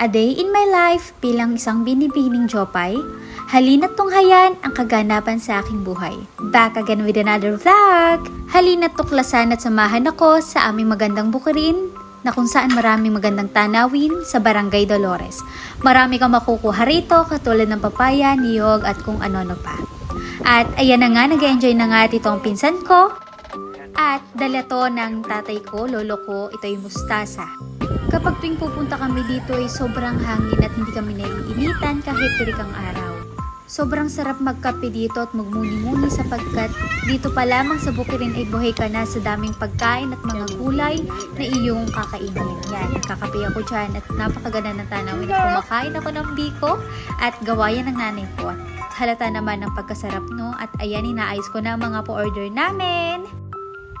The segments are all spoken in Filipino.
A Day in My Life bilang isang binibining jopay, halina't tunghayan ang kaganapan sa aking buhay. Back again with another vlog! Halina't tuklasan at samahan ako sa aming magandang bukirin na kung saan maraming magandang tanawin sa Barangay Dolores. Marami kang makukuha rito katulad ng papaya, niyog at kung ano-ano pa. At ayan na nga, nag-enjoy na nga dito ang pinsan ko. At dala to ng tatay ko, lolo ko, ito yung mustasa. Kapag tuwing pupunta kami dito ay sobrang hangin at hindi kami naiinitan kahit tirik ang araw. Sobrang sarap magkape dito at magmuni-muni sapagkat dito pa lamang sa Bukirin ay buhay ka na sa daming pagkain at mga gulay na iyong kakainin. Yan, kakape ako dyan at napakaganda ng tanawin at kumakain ako ng biko at gawayan ng nanay ko. At halata naman ng pagkasarap no at ayan, inaayos ko na ang mga po-order namin.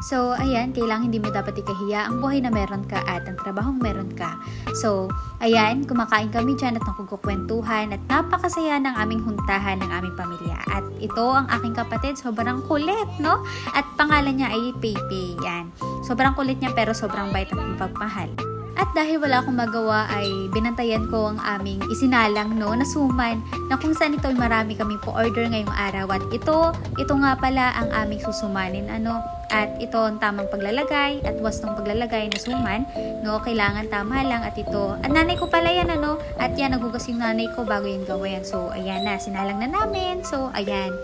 So, ayan, kailangan hindi mo dapat ikahiya ang buhay na meron ka at ang trabahong meron ka. So, ayan, kumakain kami dyan at nakukukwentuhan at napakasaya ng aming huntahan ng aming pamilya. At ito ang aking kapatid, sobrang kulit, no? At pangalan niya ay Pepe, yan. Sobrang kulit niya pero sobrang bait at mapagmahal. At dahil wala akong magawa ay binantayan ko ang aming isinalang no na suman na kung saan ito ay marami kami po order ngayong araw. At ito ito nga pala ang aming susumanin ano? At ito ang tamang paglalagay at wastong paglalagay na suman no? Kailangan tama lang at ito. At nanay ko pala yan ano? At yan nagugas yung nanay ko bago yan gawin so ayan na sinalang na namin. So ayan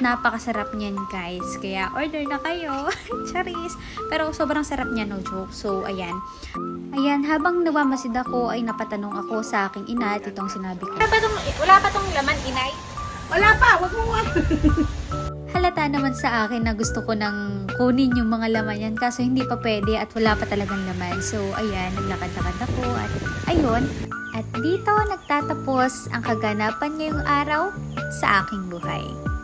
napakasarap niyan guys. Kaya order na kayo. Charis. Pero sobrang sarap niya no joke. So ayan. Ayan, habang nawamasid ako ay napatanong ako sa aking ina at itong sinabi ko. Wala pa tong, wala pa tong laman, inay? Wala pa, wag mo nga. Halata naman sa akin na gusto ko nang kunin yung mga laman yan kaso hindi pa pwede at wala pa talagang laman. So ayan, naglakad-lakad ako at ayun. At dito nagtatapos ang kaganapan ngayong araw sa aking buhay.